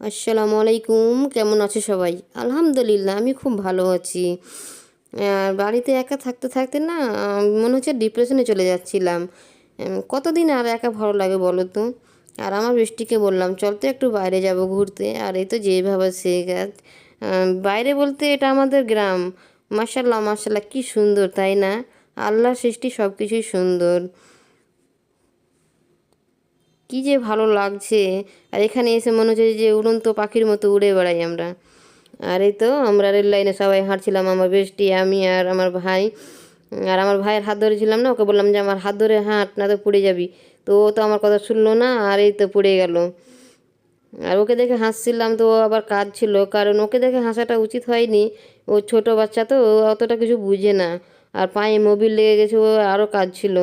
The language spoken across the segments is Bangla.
আসসালামু আলাইকুম কেমন আছে সবাই? আলহামদুলিল্লাহ, আমি খুব ভালো আছি। আর বাড়িতে একা থাকতে থাকতে না মনে হচ্ছে ডিপ্রেশনে চলে যাচ্ছিলাম। কতদিন আর একা ভালো লাগে বলো তো? আর আমার বৃষ্টিকে বললাম, চল তো একটু বাইরে যাব ঘুরতে। আর এই তো যেভাবে সে গাছ বাইরে বলতে এটা আমাদের গ্রাম। মাসাল্লাহ মাসাল্লাহ কি সুন্দর, তাই না? আল্লাহর সৃষ্টি সব কিছুই সুন্দর। কি যে ভালো লাগছে। আর এখানে এসে মনে হচ্ছে যে উড়ন্ত পাখির মতো উড়ে বেড়াই আমরা। আর এই তো আমরা রেল লাইনে সবাই হাঁটছিলাম, আমার বেষ্টি আমি আর আমার ভাই। আর আমার ভাইয়ের হাত ধরেছিলাম না, ওকে বললাম যে আমার হাত ধরে হাঁট, না তো পড়ে যাবি। তো ও তো আমার কথা শুনলো না, আর এই তো পড়ে গেল। আর ওকে দেখে হাসছিলাম, তো ও আবার কাজ ছিল কারণ ওকে দেখে হাসাটা উচিত হয়নি। ও ছোট বাচ্চা তো অতটা কিছু বুঝে না। আর পায়ে মোবিল লেগে গেছে, ও আরও কাজ ছিল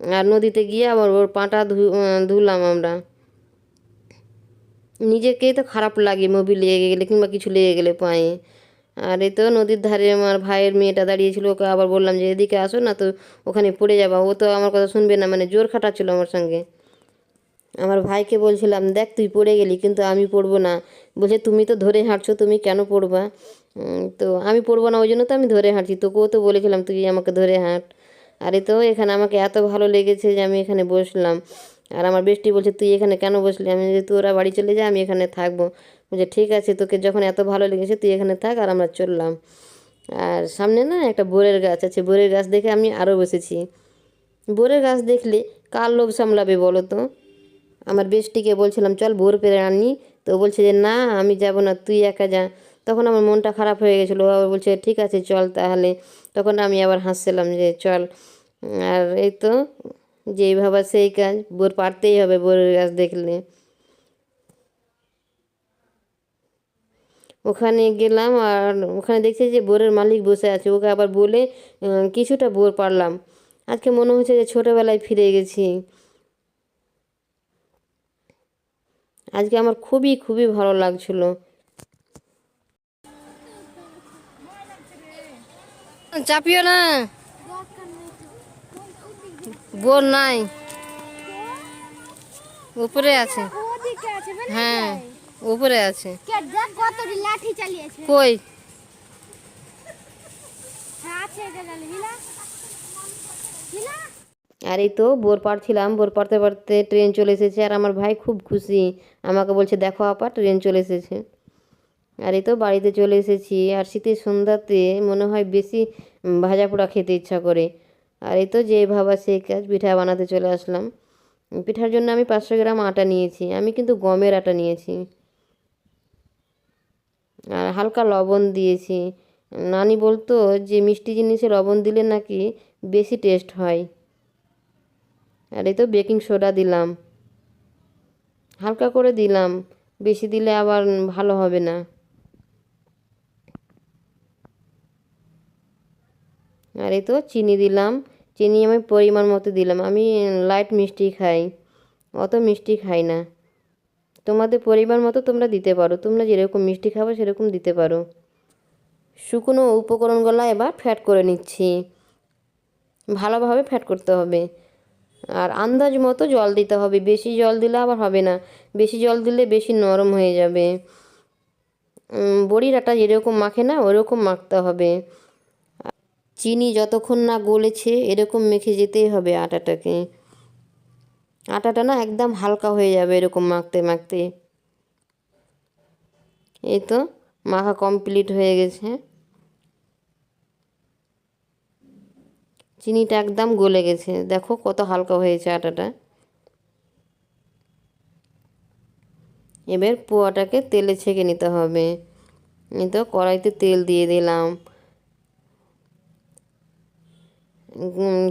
আর নদীতে গিয়ে আবার ওর পাটা ধুলাম আমরা। নিজেকেই তো খারাপ লাগে মোবিল লেগে গেলে কিংবা কিছু লেগে গেলে পায়ে। আর এই তো নদীর ধারে আমার ভাইয়ের মেয়েটা দাঁড়িয়েছিল, ওকে আবার বললাম যে, এদিকে আসো না তো ওখানে পড়ে যাবা। ও তো আমার কথা শুনবে না মানে জোর খাটাচ্ছিল আমার সঙ্গে। আমার ভাইকে বলছিলাম, দেখ তুই পড়ে গেলি, কিন্তু আমি পড়ব না। বলছে, তুমি তো ধরে হাঁটছো, তুমি কেন পড়বা? তো আমি পড়ব না, ওই জন্য তো আমি ধরে হাঁটছি। তোকেও তো বলেছিলাম, তুই আমাকে ধরে হাঁট। আরে তো এখানে আমাকে এত ভালো লেগেছে যে আমি এখানে বসলাম। আর আমার বৃষ্টি বলছে, তুই এখানে কেন বসলি? আমি যে তোরা বাড়ি চলে যা, আমি এখানে থাকব। বলছে, ঠিক আছে, তোকে যখন এত ভালো লেগেছে, তুই এখানে থাক আর আমরা চললাম। আর সামনে না একটা বোরের গাছ আছে, বোরের গাছ দেখে আমি আরও বসেছি। বোরের গাছ দেখলে কার লোভ সামলাবে বলো তো? আমার বেষ্টিকে বলছিলাম, চল বোর পেরে আনি। তো বলছে যে, না, আমি যাব না, তুই একা যা। তখন আমার মনটা খারাপ হয়ে গেছিল। আবার বলছে, ঠিক আছে, চল তাহলে। তখন আমি আবার হাসছিলাম যে, চল। আর এই তো, যেই ভাবা সেই কাজ, বোর পারতেই হবে বোরের গাছ দেখলে। ওখানে গেলাম আর ওখানে দেখছি যে, বোরের মালিক বসে আছে। ওকে আবার বলে কিছুটা বোর পারলাম। আজকে মনে হচ্ছে যে, ছোটোবেলায় ফিরে গেছি। আজকে আমার খুবই খুবই ভালো লাগছিল। চাপিও না। বোর নাই। উপরে আছে। হ্যাঁ উপরে আছে। কই? আর এই তো, বোর পাড়ছিলাম বোর পাড়তে পারতে ট্রেন চলে এসেছে আর আমার ভাই খুব খুশি। আমাকে বলছে, দেখো আপা ট্রেন চলে এসেছে। আর এই তো বাড়িতে চলে এসেছি। আর শীতের সন্ধ্যাতে মনে হয় বেশি ভাজা পোড়া খেতে ইচ্ছা করে। আর এই তো যে ভাবা সেই কাজ, পিঠা বানাতে চলে আসলাম। পিঠার জন্য আমি পাঁচশো গ্রাম আটা নিয়েছি। আমি কিন্তু গমের আটা নিয়েছি। আর হালকা লবণ দিয়েছি। নানি বলতো যে মিষ্টি জিনিসে লবণ দিলে নাকি বেশি টেস্ট হয়। আর এই তো বেকিং সোডা দিলাম। হালকা করে দিলাম। বেশি দিলে আবার ভালো হবে না। আর এই তো চিনি দিলাম। চিনি আমি পরিমাণ মতো দিলাম। আমি লাইট মিষ্টি খাই, অত মিষ্টি খাই না। তোমাদের পরিমাণ মতো তোমরা দিতে পারো। তোমরা যেরকম মিষ্টি খাব সেরকম দিতে পারো। শুকনো উপকরণগুলো এবার ফ্যাট করে নিচ্ছি। ভালোভাবে ফ্যাট করতে হবে। আর আন্দাজ মতো জল দিতে হবে। বেশি জল দিলে আবার হবে না। বেশি জল দিলে বেশি নরম হয়ে যাবে। বড়ির আটা যেরকম মাখে না, ওরকম মাখতে হবে। চিনি যতক্ষণ না গলেছে, এরকম মেখে যেতেই হবে আটাটাকে। আটাটা না একদম হালকা হয়ে যাবে এরকম মাখতে মাখতে। এই তো মাখা কমপ্লিট হয়ে গেছে। চিনিটা একদম গলে গেছে। দেখো কত হালকা হয়েছে আটাটা। এবার পোয়াটাকে তেলে ছেঁকে নিতে হবে। এই তো কড়াইতে তেল দিয়ে দিলাম।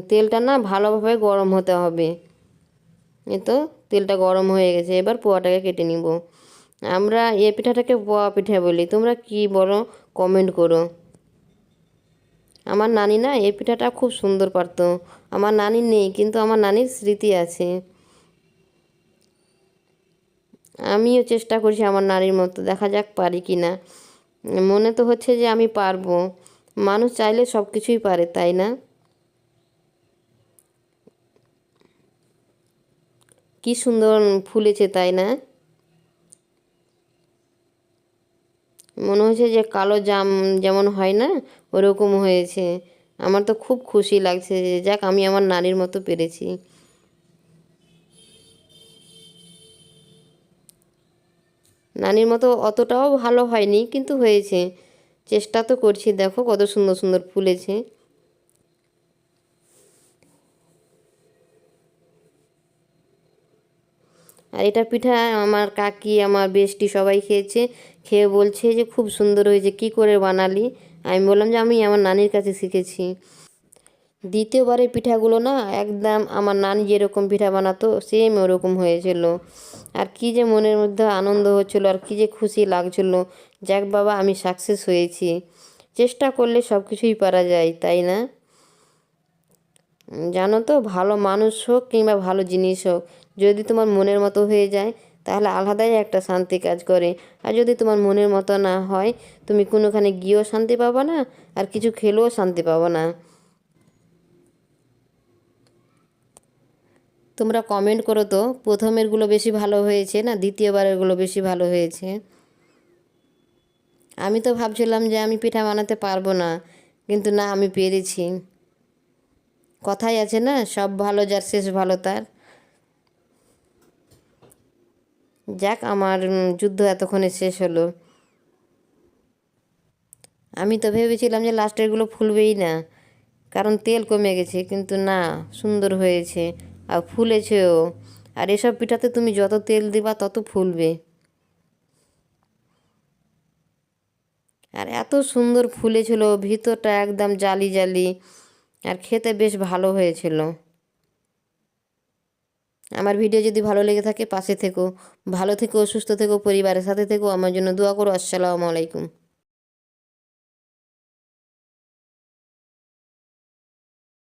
তেলটা না ভালোভাবে গরম হতে হবে। এই তো, তেলটা গরম হয়ে গেছে, এবার পোয়াটাকে কেটে নিব। আমরা এ পিঠাটাকে পোয়া পিঠা বলি, তোমরা কি বলো কমেন্ট করো। আমার নানি না এই পিঠাটা খুব সুন্দর পারতো। আমার নানি নেই, কিন্তু আমার নানির স্মৃতি আছে। আমিও চেষ্টা করছি আমার নানির মতো, দেখা যাক পারি কি না। মনে তো হচ্ছে যে আমি পারব। মানুষ চাইলে সব কিছুই পারে, তাই না? কি সুন্দর ফুলেছে, তাই না? মনে হচ্ছে যে কালো জাম যেমন হয় না, ওরকম হয়েছে। আমার তো খুব খুশি লাগছে যে যাক, আমি আমার নানির মতো পেরেছি। নানির মতো অতটাও ভালো হয়নি, কিন্তু হয়েছে। চেষ্টা তো করছি, দেখো কত সুন্দর সুন্দর ফুলেছে। আর এটা পিঠা আমার কাকি, আমার বেস্টি সবাই খেয়েছে। খেয়ে বলছে যে, খুব সুন্দর হয়েছে, কি করে বানালি? আমি বললাম যে, আমি আমার নানির কাছে শিখেছি। দ্বিতীয়বারে পিঠাগুলো না, একদম আমার নানি যেরকম পিঠা বানাতো সেম ওরকম হয়েছিল। আর কি যে মনের মধ্যে আনন্দ হচ্ছিল, আর কি যে খুশি লাগছিল, যাক বাবা, আমি সাকসেস হয়েছি। চেষ্টা করলে সব কিছুই পারা যায়, তাই না? জানো তো, ভালো মানুষ হোক কিংবা ভালো জিনিস হোক যদি তোমার মনের মতো হয়ে যায়, তাহলে আলাদাই একটা শান্তি কাজ করে। আর যদি তোমার মনের মতো না হয়, তুমি কোনোখানে গিয়েও শান্তি পাবো না, আর কিছু খেলেও শান্তি পাবো না। তোমরা কমেন্ট করো তো, প্রথমেরগুলো বেশি ভালো হয়েছে না দ্বিতীয়বারেরগুলো বেশি ভালো হয়েছে? আমি তো ভাবছিলাম যে আমি পিঠা বানাতে পারব না, কিন্তু না, আমি পেরেছি। কথাই আছে না, সব ভালো যার শেষ ভালো তার। যাক, আমার যুদ্ধ এতক্ষণে শেষ হলো। আমি তো ভেবেছিলাম যে লাস্টেরগুলো ফুলবেই না, কারণ তেল কমে গেছে, কিন্তু না, সুন্দর হয়েছে, আর ফুলেছেও। আর এসব পিঠাতে তুমি যত তেল দিবা, তত ফুলবে। আর এত সুন্দর ফুলেছিল, ভিতরটা একদম জালি জালি, আর খেতে বেশ ভালো হয়েছিল। আমার ভিডিও যদি ভালো লেগে থাকে, পাশে থেকো, ভালো থেকো, সুস্থ থেকো পরিবারের সাথে থেকো, আমার জন্য দোয়া করো, আসসালামু আলাইকুম।